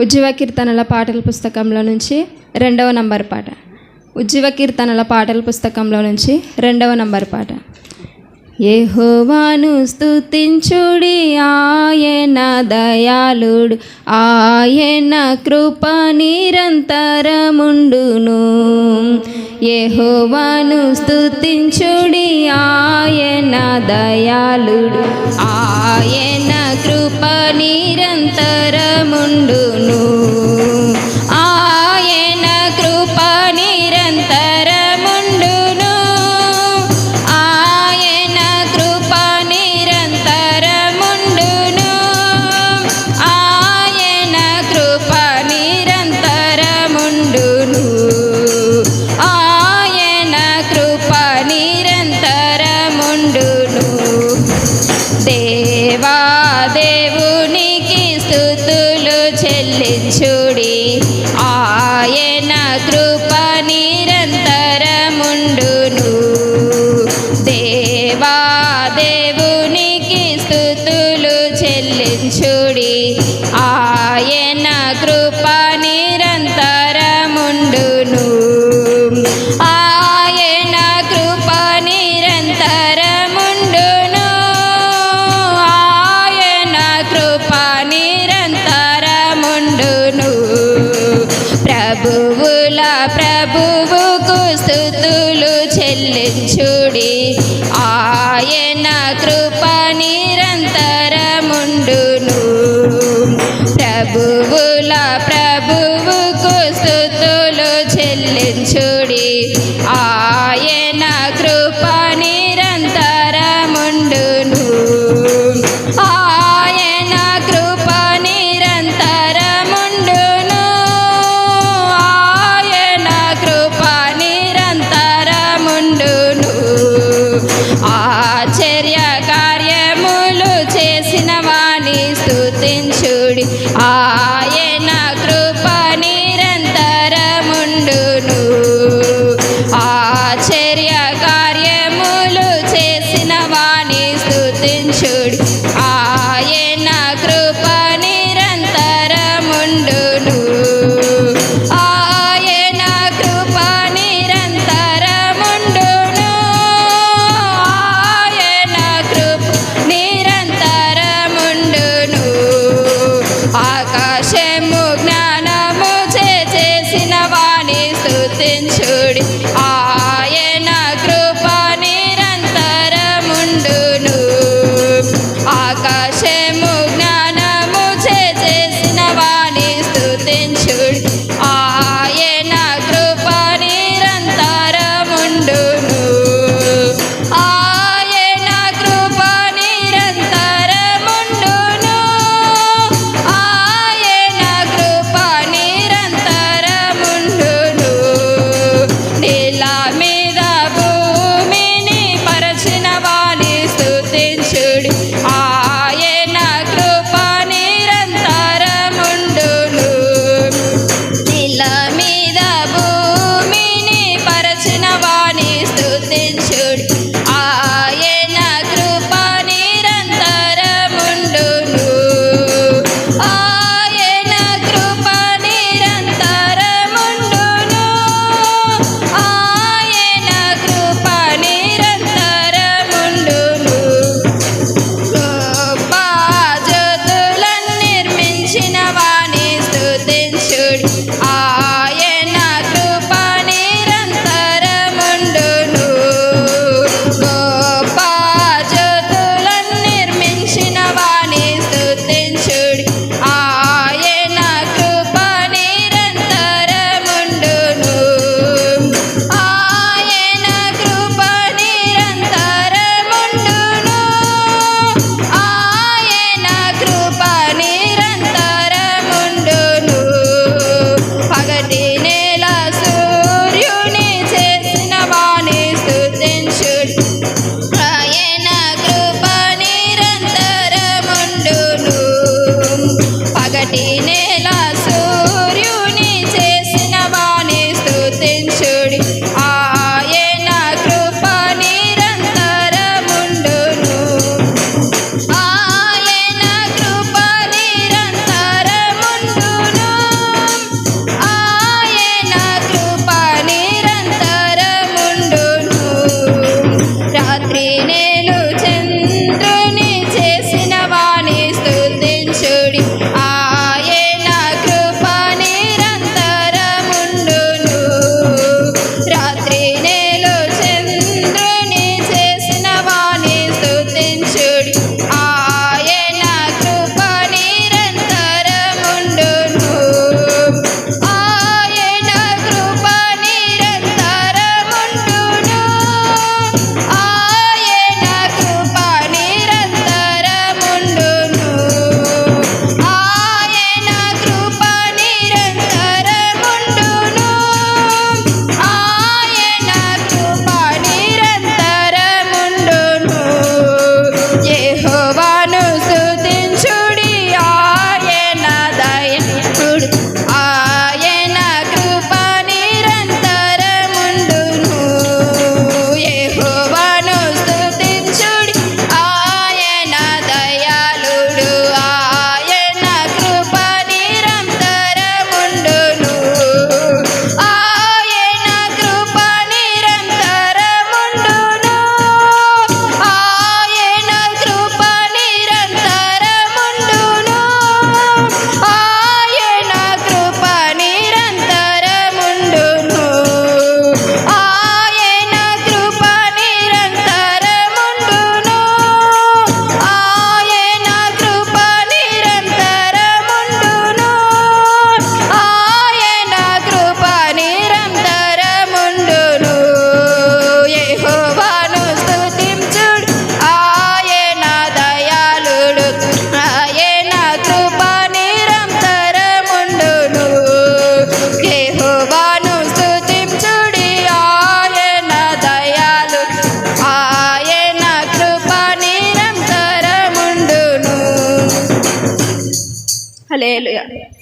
ఉజ్జీవ కీర్తనల పాటల పుస్తకంలో నుంచి రెండవ నంబర్ పాట. ఉజ్జీవ కీర్తనల పాటల పుస్తకంలో నుంచి రెండవ నంబర్ పాట. యెహోవాను స్తుతించుడి ఆయన దయాళుడు ఆయన కృప నిరంతరముండును. యెహోవాను స్తుతించుడి ఆయన దయాళుడు ఆయన స్థుతులు చెల్లించుడి. ఆయన కృప నిరంతరముండును. ప్రభువుల ప్రభువుకు స్థుతులు చెల్లించుడి. ఆయన I కృప నిరంతరముండును ఆకాశ హల్లెలూయా